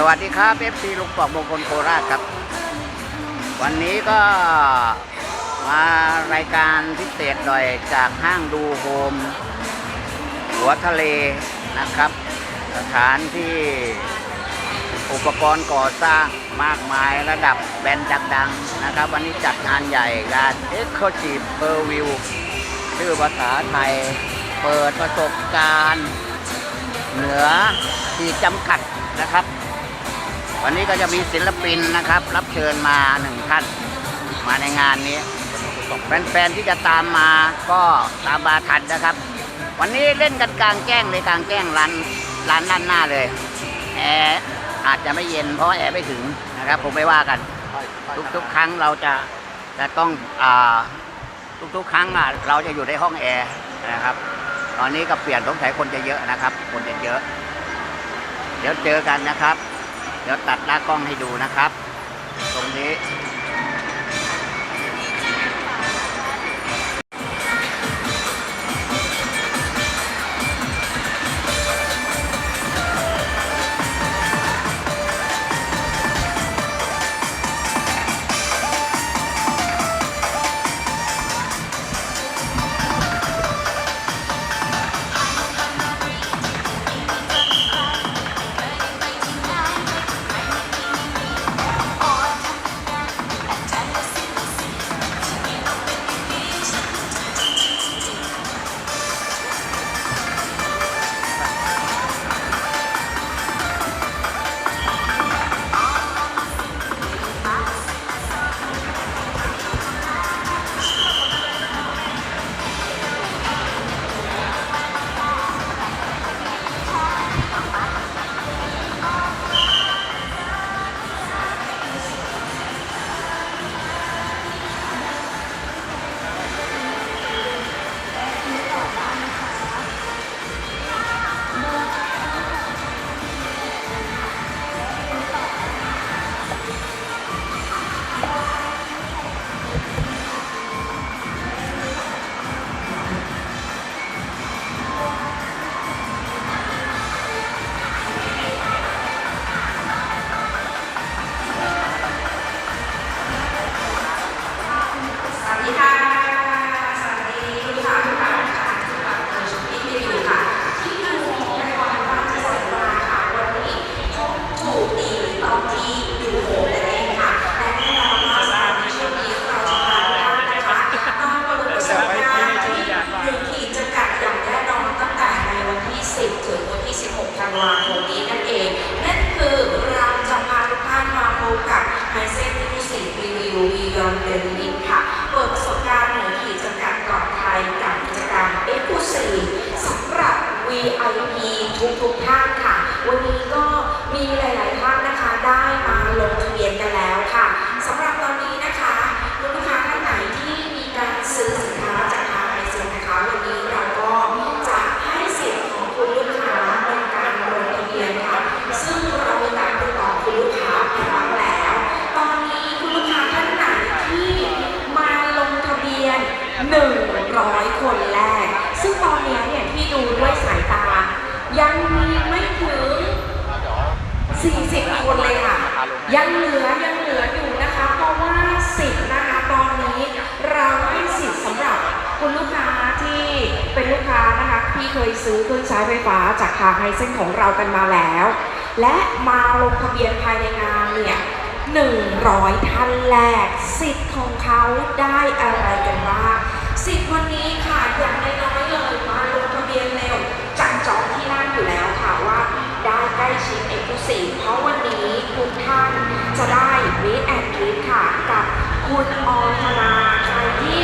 สวัสดีครับเอฟซีลุงปอกมงคลโคราชครับ วันนี้ก็มารายการพิเศษหน่อยจากห้างดูโฮม หัวทะเลนะครับ สถานที่อุปกรณ์ก่อสร้างมากมายระดับแบรนด์ดังๆนะครับ วันนี้จัดงานใหญ่งาน e x c l u s i v e Per View ชื่อภาษาไทยเปิดประสบการณ์ เหนือขีดจำกัดนะครับ วันนี้ก็จะมีศิลปินนะครับ รับเชิญมาหนึ่งท่าน มาในงานนี้แฟนๆที่จะตามมาก็ตามมาทันนะครับ วันนี้เล่นกันกลางแจ้งเลยกลางแจ้งร้านร้านด้านหน้าเลยแอร์อาจจะไม่เย็นเพราะแอร์ไม่ถึงนะครับ ผมไม่ว่ากัน ทุกๆ ครั้งเราจะจะต้องอ่าทุกๆ ครั้งอะเราจะอยู่ในห้องแอร์นะครับ ตอนนี้ก็เปลี่ยนสงสัยคนจะเยอะนะครับ คนจะเยอะ เดี๋ยวเจอกันนะครับ ดี๋ยวตัดหน้ากล้องให้ดูนะครับ ตรงนี้ Lord. ซื้อเครื่องใช้ไฟฟ้าจากทางไฮเซนของเรากันมาแล้ว และมาลงทะเบียนภายในงานเนี่ย100 ท่านแรกสิทธิ์ของเขาได้อะไรกันบ้างสิทธิ์วันนี้ค่ะอย่างน้อยๆเลยมาลงทะเบียนเร็วจัดจองที่นั่งอยู่แล้วค่ะว่าได้ใกล้ชิดเอกลุศิเพราะวันนี้ทุกท่านจะได้วีแอนทริค่ะกับคุณออนธนาใครที่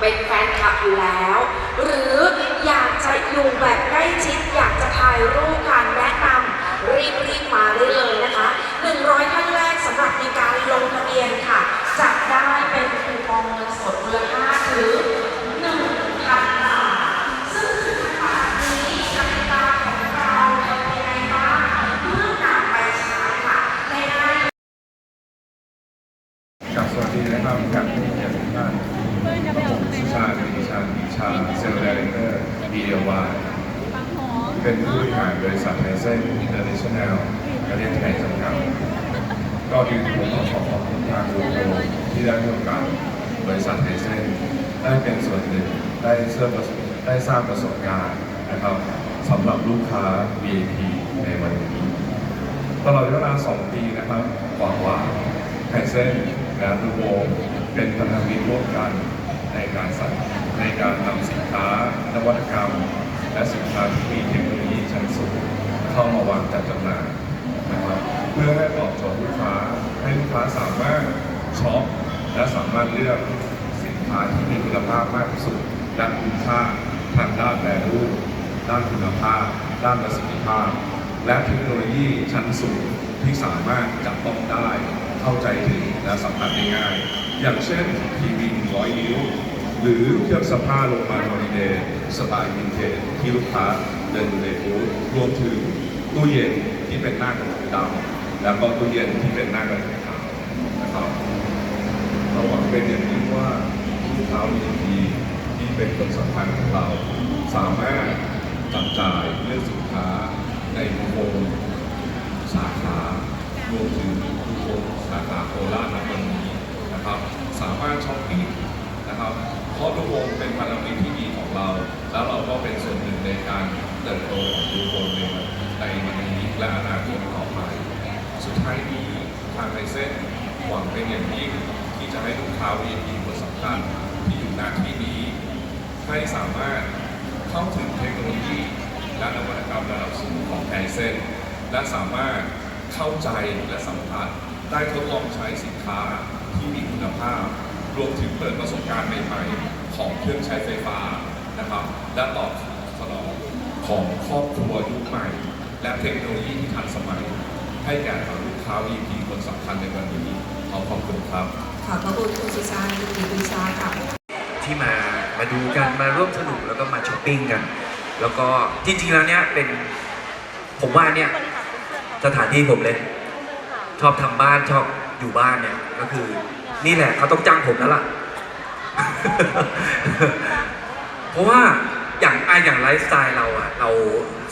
เป็นแฟนคลับอยู่แล้ว หรืออยากจะอยู่แบบใกล้ชิดอยากจะถ่ายรูปกันแนะนำรีบรีบมาได้เลยนะคะ 100ท่านแรกสำหรับในการลงทะเบียนค่ะจะได้เป็นคูปองเงินสดมูลค่าถึง1,000บาทซึ่ง1,000บาทนี้กติกาของเราเป็นยังไงบ้างเมื่อนำไปใช้ค่ะในหน้า กับสวัสดีนะครับกับผู้ใหญ่ทุกท่านผมสุชาติดิชาติชาเซลล์ดีเรคเตอร์บีเอวาเป็นผู้บริหารบริษัทไทเซนอินเตอร์เนชั่นแนลจ ประเทศไทยจำกัดก็คือผมต้องขอขอบคุณทางดูโอที่ได้ให้โอกาสบริษัทไทเซนได้เป็นส่วนหนึ่งได้เชื่อมประสบได้สร้างประสบการณ์นะครับสำหรับลูกค้า VIP ในวันนี้ ตลอดเวลา 2 ปีนะครับกว่ากว่าไทเซนและดูโอเป็นพันธมิตรร่วมกันในการสั่งในการนำสินค้านวัตกรรม และสินค้าที่มีเทคโนโลยีชั้นสูงเข้ามาวางจัดจำหน่ายนะครับเพื่อให้ตอบโจทย์ลูกค้าให้ลูกค้าสามารถช็อปและสามารถเลือกสินค้าที่มีคุณภาพมากที่สุดและคุ้มค่าทางด้านแวลูด้านคุณภาพ ด้านประสิทธิภาพ และเทคโนโลยีชั้นสูง ที่สามารถจับต้องได้เข้าใจถึงและสัมผัสได้ง่าย อย่างเช่นทีวี100นิ้ว หรือเครื่องซักผ้าโรงพยาบาลฮอลิเดย์สไตล์วินเทจที่ลูกค้าเดินดูในบูธรวมถึงตู้เย็นที่เป็นหน้ากระดาษดำแล้วก็ตู้เย็นที่เป็นหน้ากระดาษขาวนะครับเราหวังเป็นอย่างยิ่งว่าลูกค้า VIP ที่เป็นคนสำคัญของเรา สามารถจับจ่ายเลือกสินค้าในโรงสาขา รวมถึงทุกโรงสาขาโคราชณวันนี้นะครับ สามารถช้อปปิ้งนะครับเพราะทุกวงเป็นพันธมิตรที่ดีของเรา แล้วเราก็เป็นส่วนหนึ่งในการเติบโตของทุกวงในในวันนี้และอนาคตต่อไปสุดท้ายนี้ทางไลเซนหวังเป็นอย่างยิ่งที่จะให้ลูกค้า VIP คนสำคัญที่อยู่ณที่นี้ ให้สามารถเข้าถึงเทคโนโลยีและนวัตกรรมระดับสูงของไทเซนและสามารถ เข้าใจและสัมผัสได้ทดลองใช้สินค้าที่มีคุณภาพ รวมถึงเปิดประสบการณ์ใหม่ๆ ของเครื่องใช้ไฟฟ้านะครับ และตอบสนองของครอบครัวยุคใหม่ และเทคโนโลยีที่ทันสมัย ให้แก่ทาลูกค้า VP คนสำคัญในวันนี้ขอขอบคุณครับขอบพระคุณคุณสุชาติคุณปีชาค่ะที่มามาดูกันมาร่วมสนุกแล้วก็มาช้อปปิ้งกัน แล้วก็จริงๆแล้วเนี่ยเป็นผมว่าเนี่ย สถานที่ผมเลย ชอบทำบ้านชอบอยู่บ้านเนี่ย ก็คือ นี่แหละเขาต้องจ้างผมแล้วล่ะ เพราะว่าอย่างอะอย่างไลฟ์สไตล์เราอะเรา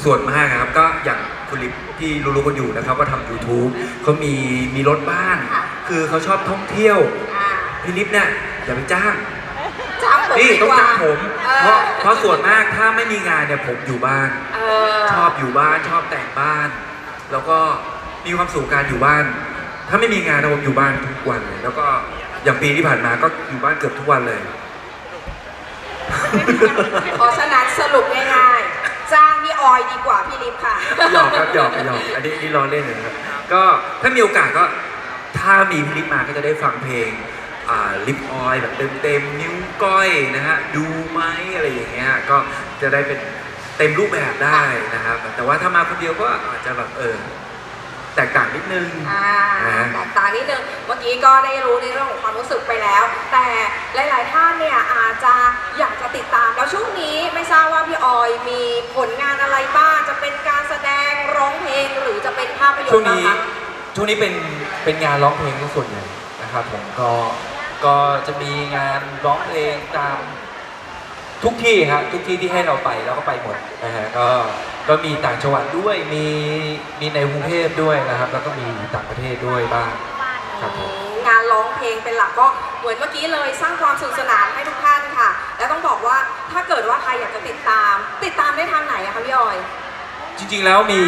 ส่วนมากนะครับ ก็อย่างคุณลิฟที่รู้ๆกันอยู่นะครับ ก็ทำ YouTube เขามีมีรถบ้านค่ะคือเขาชอบท่องเที่ยวอ่าพี่ลิฟเนี่ยอย่าไปจ้างจ้างผมนี่ดีต้องกว่าจ้างผมเออเพราะเพราะส่วนมากถ้าไม่มีงานเนี่ยผมอยู่บ้านเออชอบอยู่บ้านชอบแต่งบ้าน แล้วก็มีความสุขการอยู่บ้าน ถ้าไม่มีงานนะผมอยู่บ้านทุกวันเลยแล้วก็อย่างปีที่ผ่านมาก็อยู่บ้านเกือบทุกวันเลย เพราะฉะนั้นสรุปง่ายๆ จ้างพี่ออยดีกว่าพี่ลิฟค่ะ หยอกครับหยอกหยอกอันนี้นี่ล้อเล่นเลยนะครับ ก็ถ้ามีโอกาสก็ถ้ามีพี่ลิปมาก็จะได้ฟังเพลงอ่าลิปออยแบบเต็มๆนิ้วก้อยนะฮะดูไหมอะไรอย่างเงี้ยก็จะได้เป็น เต็มรูปแบบได้นะครับ แต่ว่าถ้ามาคนเดียวก็อาจจะแบบเออแตกต่างนิดนึงอ่าอ่าแตกต่างนิดนึงเมื่อกี้ก็ได้รู้ในเรื่องของความรู้สึกไปแล้ว แต่หลาย ๆ ท่านเนี่ยอาจจะอยากจะติดตามแล้วช่วงนี้ไม่ทราบว่าพี่ออยมีผลงานอะไรบ้างจะเป็นการแสดงร้องเพลงหรือจะเป็นภาพยนช่วตงร์บ้างนี้คะช่วงนี้เป็นเป็นงานร้องเพลงก็ส่วนใหญ่นะครับผมก็ก็จะมีงานร้องเพลงตาม ทุกที่ครับทุกที่ที่ให้เราไปเราก็ไปหมดนะฮะก็ก็มีต่างจังหวัดด้วยมีมีในกรุงเทพด้วยนะครับ แล้วก็มีต่างประเทศด้วยบ้างครับผมงานร้องเพลงเป็นหลักก็เหมือนเมื่อกี้เลยสร้างความสนุกสนานให้ทุกท่านค่ะ และต้องบอกว่าถ้าเกิดว่าใครอยากจะติดตาม ติดตามได้ทางไหนอะคะพี่ออย จริงๆแล้วมี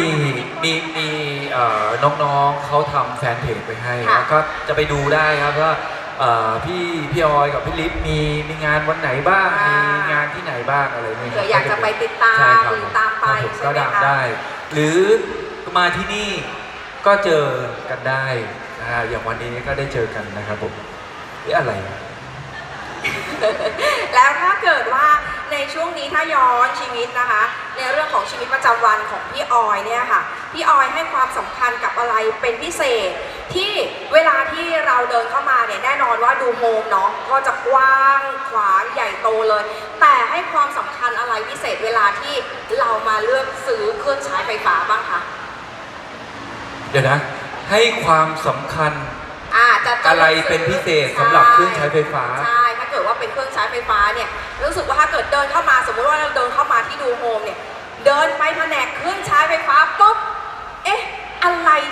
มีมีเอ่อน้องๆเขาทำแฟนเพจไปให้ค่ะ แล้วก็จะไปดูได้ครับว่า เอ่อพี่พี่ออยกับพี่ลิฟมีมีงานวันไหนบ้างอ่ามีมีงานที่ไหนบ้างอะไรนี่เผื่ออยากจะไปติดตามใช่ครับหรือตามไปครับผใช่ก็ไหมตามคะ ได้ หรือมาที่นี่ก็เจอกันได้นะฮะอย่างวันนี้ก็ได้เจอกันนะครับผมนี่อะไรอะแล้วถ้าเกิดว่าในช่วงนี้ถ้าย้อนชีวิตนะคะ ในเรื่องของชีวิตประจำวันของพี่ออยเนี่ยค่ะ พี่ออยให้ความสำคัญกับอะไรเป็นพิเศษ ที่เวลาที่เราเดินเข้ามาเนี่ยแน่นอนว่าดูโฮมเนาะก็จะกว้างขวางใหญ่โตเลย แต่ให้ความสำคัญอะไรพิเศษเวลาที่เรามาเลือกซื้อเครื่องใช้ไฟฟ้าบ้างคะเดี๋ยวนะ ให้ความสำคัญอ่าจะจะอะไรเป็นพิเศษสำหรับเครื่องใช้ไฟฟ้า ใช่ถ้าเกิดว่าเป็นเครื่องใช้ไฟฟ้าเนี่ยรู้สึกว่าถ้าเกิดเดินเข้ามาสมมุติว่าเราเดินเข้ามาที่ดูโฮมเนี่ยเดินไปแผนกเครื่องใช้ไฟฟ้าปุ๊บเอ๊ะอะไร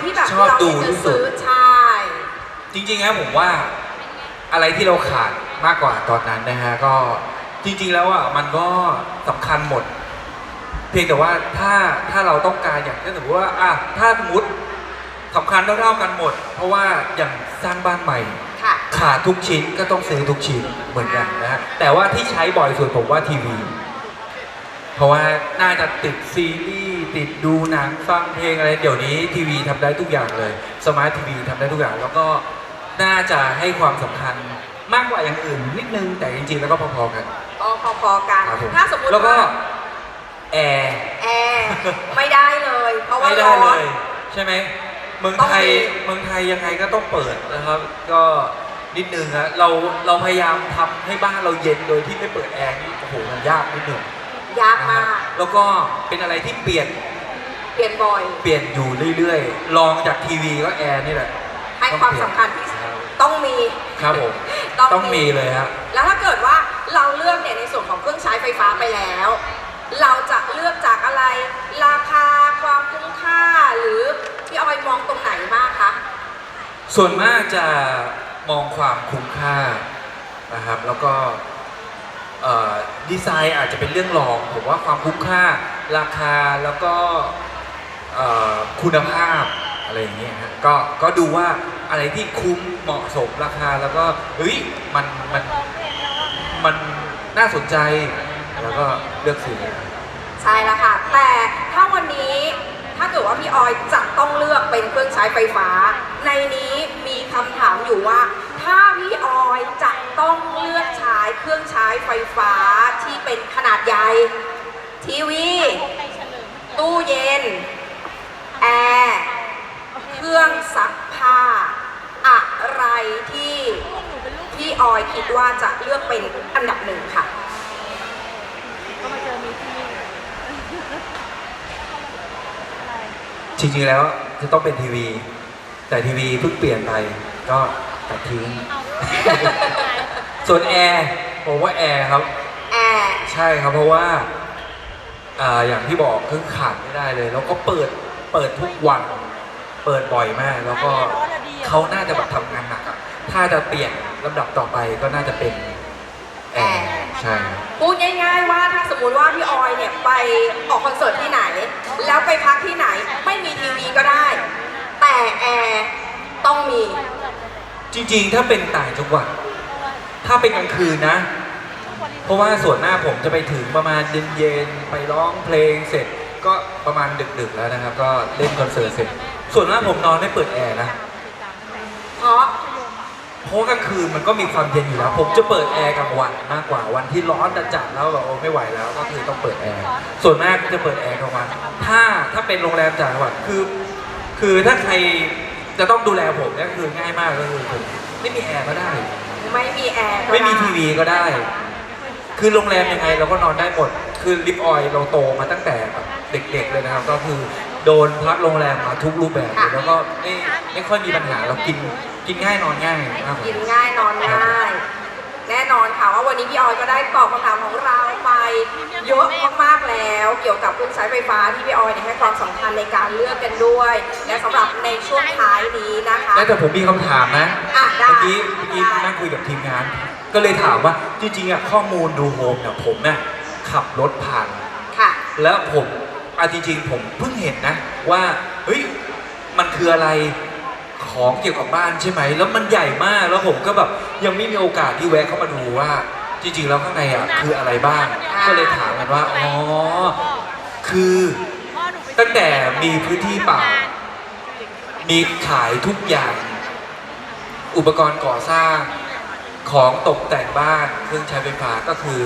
ที่แบบชอบเราดูอยากที่จะสุดซื้อใช่ จริงๆนะผมว่าอะไรที่เราขาดมากกว่าตอนนั้นนะฮะก็จริง ๆ แล้วอะมันก็สำคัญหมด เพียงแต่ว่าถ้าถ้าเราต้องการอย่างเช่นสมมติว่าอะถ้าสมมติสำคัญเท่าๆกันหมด เพราะว่าอย่างสร้างบ้านใหม่ค่ะ ขาดทุกชิ้นก็ต้องซื้อทุกชิ้นเหมือนกันนะฮะแต่ว่าที่ใช้บ่อยสุดผมว่าทีวี เพราะว่าน่าจะติดซีรีส์ติดดูหนังฟังเพลงอะไรเดี๋ยวนี้ทีวีทำได้ทุกอย่างเลยสมาร์ททีวีทำได้ทุกอย่างแล้วก็น่าจะให้ความสำคัญมากกว่าอย่างอื่นนิดนึงแต่จริงๆแล้วก็พอๆกันก็พอๆกัน ครับผมถ้าสมมติแล้วก็ว่าแอร์ แอร์ไม่ได้เลย เพราะว่าไม่ได้ร้อเลน ย ใช่ไหมเมืองต้องไทยมี เมืองไทยยังไงก็ต้องเปิดนะครับ ก็นิดนึงฮะเราเราพยายามทำให้บ้านเราเย็นโดยที่ไม่เปิดแอร์นี่โอ้โหมันยากนิดหนึ่ง ยากนะมาฮะกแล้วก็เป็นอะไรที่เปลี่ยนเปลี่ยนบ่อย เปลี่ยนอยู่เรื่อยๆลองจากทีวีก็แอร์นี่แหละให้ความสำคัญที่ครับต้องมีครับผมต้องมีต้องมีเลยฮะแล้วถ้าเกิดว่าเราเลือกเนี่ยในส่วนของเครื่องใช้ไฟฟ้าไปแล้ว เราจะเลือกจากอะไรราคาความคุ้มค่าหรือพี่ออยมองตรงไหนมากคะส่วนมากจะมองความคุ้มค่านะครับแล้วก็เอ่อ ดีไซน์อาจจะเป็นเรื่องรอง ผมว่าความคุ้มค่า ราคาแล้วก็คุณภาพอะไรอย่างเงี้ยฮะก็ก็ดูว่าอะไรที่คุ้มเหมาะสมราคาแล้วก็เฮ้ยมันมันมันน่าสนใจแล้วก็เลือกซื้อใช่แล้วค่ะ แต่ถ้าวันนี้ถ้าเกิดว่าพี่ออยจะต้องเลือกเป็นเครื่องใช้ไฟฟ้า ในนี้มีคำถามอยู่ว่า ถ้าพี่ออยจะต้องเลือกใช้ เครื่องใช้ไฟฟ้าที่เป็นขนาดใหญ่ ทีวี ตู้เย็น แอร์ เครื่องซักผ้า อะไรที่พี่ออยคิดว่าจะเลือกเป็นอันดับหนึ่งค่ะจริงๆแล้วจะต้องเป็นทีวี แต่ทีวีเพิ่งเปลี่ยนไปก็ตัดทิ้ง ส่วนแอร์ผมว่าแอร์ครับ แอร์ ใช่ครับเพราะว่าอ่าอย่างที่บอกคือขาดไม่ได้เลย แล้วก็เปิดเปิดทุกวัน เปิดบ่อยมาก แล้วก็เขาน่าจะแบบทำงานหนักอะถ้าจะเปลี่ยนลำดับต่อไปก็น่าจะเป็นแอร์ใช่ครับ พูดง่ายๆว่าถ้าสมมุติว่าพี่ออยเนี่ยไปออกคอนเสิร์ตที่ไหน แล้วไปพักที่ไหนไม่มีทีวีก็ได้ แต่แอร์ต้องมี จริงๆ ถ้าเป็นต่างจังหวัด ถ้าเป็นกลางคืนนะ เพราะว่าส่วนหน้ากผมจะไปถึงประมาณเย็นๆไปร้องเพลงเสร็จก็ประมาณดึกๆแล้วนะครับ ก็เล่นคอนเสิร์ตเสร็จ ส่วนมากผมนอนไม่เปิดแอร์นะเพราะเพราะว่ากลางคืนมันก็มีความเย็นอยู่แล้ว ผมจะเปิดแอร์กลางวันมากกว่าวันที่ร้อนจัดๆแล้วแบบโอ้ไม่ไหวแล้วก็คือต้องเปิดแอร์ส่วนมากก็จะเปิดแอร์กลางวันถ้าถ้าเป็นโรงแรมต่างจังหวัดคือ คือถ้าใครจะต้องดูแลผมเนี่ยคือง่ายมากก็คือผมไม่มีแอร์ก็ได้ ไม่มีแอร์ก็ไม่มีด้ทีวีก็ได้ คือโรงแรมยังไงเราก็นอนได้หมด คือลิฟต์ออยล์เราโตมาตั้งแต่แบบเด็กๆเลยนะครับ ก็คือโดนพักโรงแรมมาทุกรูปแบบเลยแล้วก็ไม่ไม่ค่อยมีปัญหาเรากินกินง่ายนอนง่ายมากกว่า กินง่ายนอนง่ายแน่นอนค่ะว่าวันนี้พี่ออยก็ได้ตอบคำถามของเราไปเยอะมากๆแล้ว เกี่ยวกับเครื่องใช้ไฟฟ้าที่พี่ออยเนี่ยให้ความสำคัญในการเลือกกันด้วย และสำหรับในช่วงท้ายนี้นะคะแล้วแต่ผมมีคำถามนะอะได้เมื่อกี้เมื่อกี้นั่งคุยกับทีมงาน ก็เลยถามว่าจริงๆอะข้อมูลดูโฮมเนี่ยผมเนี่ยขับรถผ่าน ค่ะ แล้วผมอาจริงๆผมเพิ่งเห็นนะว่าเฮ้ยมันคืออะไร ของเกี่ยวกับบ้านใช่ไหม แล้วมันใหญ่มาก แล้วผมก็แบบยังไม่มีโอกาสที่แวะเข้ามาดูว่า จริงๆ แล้วข้างในอะคืออะไรบ้างอ่าก็เลยถามกันว่า อ๋อ คือตั้งแต่มีพื้นที่เปล่า มีขายทุกอย่าง อุปกรณ์ก่อสร้าง ของตกแต่งบ้าน เครื่องใช้ไฟฟ้าก็คือ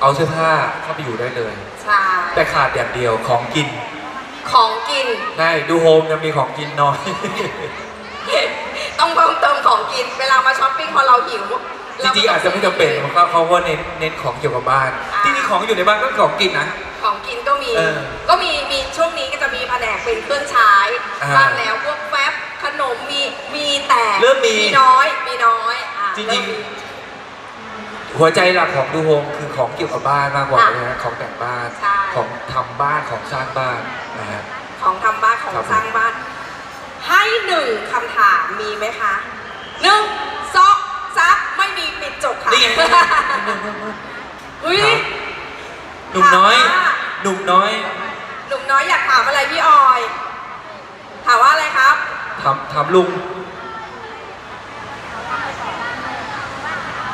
เอาเสื้อผ้าเข้าไปอยู่ได้เลย ใช่แต่ขาดอย่างเดียวของกิน ของกิน ใช่ ดูโฮมยังมีของกินน้อย ต้องเพิ่มเติมของกิน เวลามาช้อปปิ้งพอเราหิวจริงๆอาจจะไม่จำเป็นเขาเขาก็เน้นเน้นของเกี่ยวกับบ้านอ่าจริงๆของอยู่ในบ้านก็ของกินนะ ของกินก็มีเออก็มีมีช่วงนี้ก็จะมีแผนกเป็นเครื่องใช้อ่าบ้างแล้วพวกแฟบขนมมีมีแต่เริ่มมีน้อยมีน้อยอะจริงๆเมมีหัวใจหลักของดูโฮมคือของเกี่ยวกับบ้านมากกว่าค่ะนะฮะของแต่งบ้านใช่ของทำบ้านของสร้างบ้านนะฮะของทำบ้านของครับสร้างบ้าน หนึ่งคำถามมีไหมคะหนึ่งสองสามไม่มีปิดจบค่ะนี่ไงเฮ้ยหนุ่มน้อยถามว่าหนุ่มน้อยหนุ่มน้อยอยากถามอะไรพี่ออย ถามว่าอะไรครับ ถามถามลุง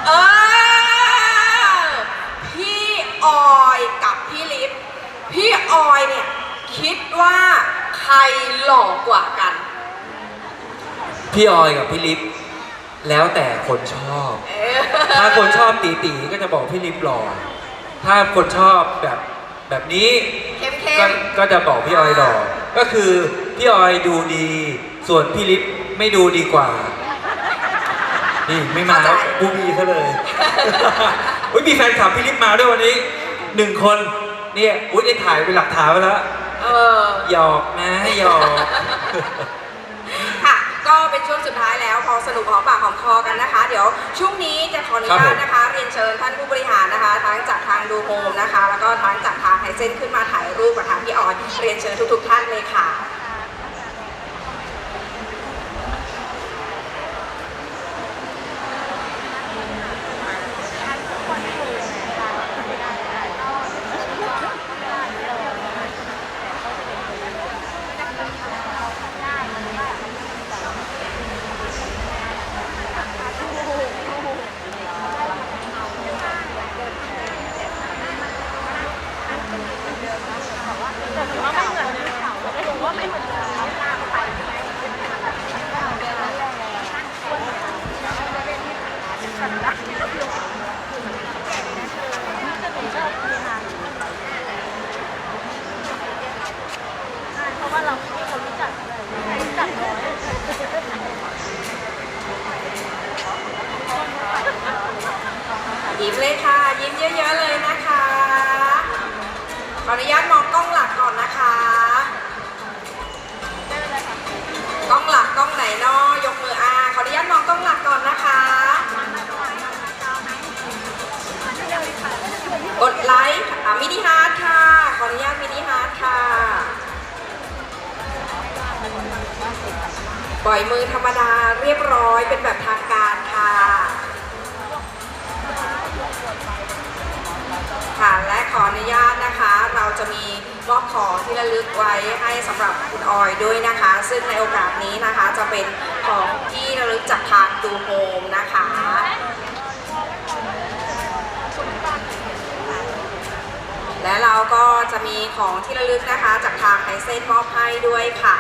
เออ พี่ออยกับพี่ลิฟ พี่ออยเนี่ย คิดว่าใครหล่อกว่ากัน พี่ออยกับพี่ลิฟแล้วแต่คนชอบเออถ้าคนชอบตีตีๆก็จะบอกพี่ลิฟหล่อ ถ้าคนชอบแบบแบบนี้เข้มก็เข้มก็จะบอกพี่ออยหล่อ ก็คือพี่ออยดูดี ส่วนพี่ลิฟไม่ดูดีกว่า นี่ไม่มาแล้วบูบีเขาเลย อุ้ยมีแฟนคลับพี่ลิฟมาด้วยวันนี้หนึ่งคน เนี่ยอุ้ยได้ถ่ายเป็นหลักฐานไว้แล้ว เออ หยอกนะหยอกค่ะ ก็เป็นช่วงสุดท้ายแล้วพอสนุกหอมปากหอมคอกันนะคะ เดี๋ยวช่วงนี้จะขออนุครับญาผตมนะคะ เรียนเชิญท่านผู้บริหารนะคะ ทั้งจากทางดูโฮมนะคะ แล้วก็ทั้งจากทางไฮเซนขึ้นมาถ่ายรูปกับทางพี่ออนเรียนเชิญทุก ๆ ท่านเลยค่ะ ยิ้มเลยค่ะ ยิ้มเยอะๆเลยนะคะ ขออนุญาตมองกล้องหลักก่อนนะคะกล้องหลักกล้องไหนนอยกมืออาขออนุญาตมองกล้องหลักก่อนนะคะกดไลค์อะมินิฮาร์ดค่ะขออนุญาตมินิฮาร์ดค่ะ ปล่อยมือธรรมดาเรียบร้อยเป็นแบบทางการ จะมีมอบของที่ระลึกไว้ให้สำหรับคุณออยด้วยนะคะ ซึ่งในโอกาสนี้นะคะจะเป็นของที่ระลึกจากทางดูโฮมนะคะและเราก็จะมีของที่ระลึกนะคะจากทางไฮเซนมอบให้ด้วยค่ะ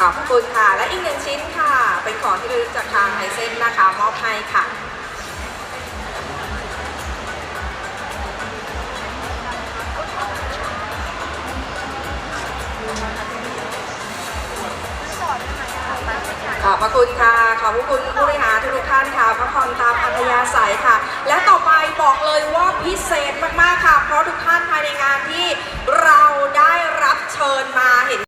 ขอบคุณค่ะ และอีกหนึ่งชิ้นค่ะ เป็นของที่ระลึกจากทางไฮเซนนะคะมอบให้ค่ะขอบพระคุณค่ะ ขอบพระคุณผู้บริหารทุกท่านค่ะพระพรตามอัธยาศัยค่ะ และต่อไปบอกเลยว่าพิเศษมาก ๆ ค่ะ เพราะทุกท่านภายในงานที่เราได้รับเชิญมาเห็น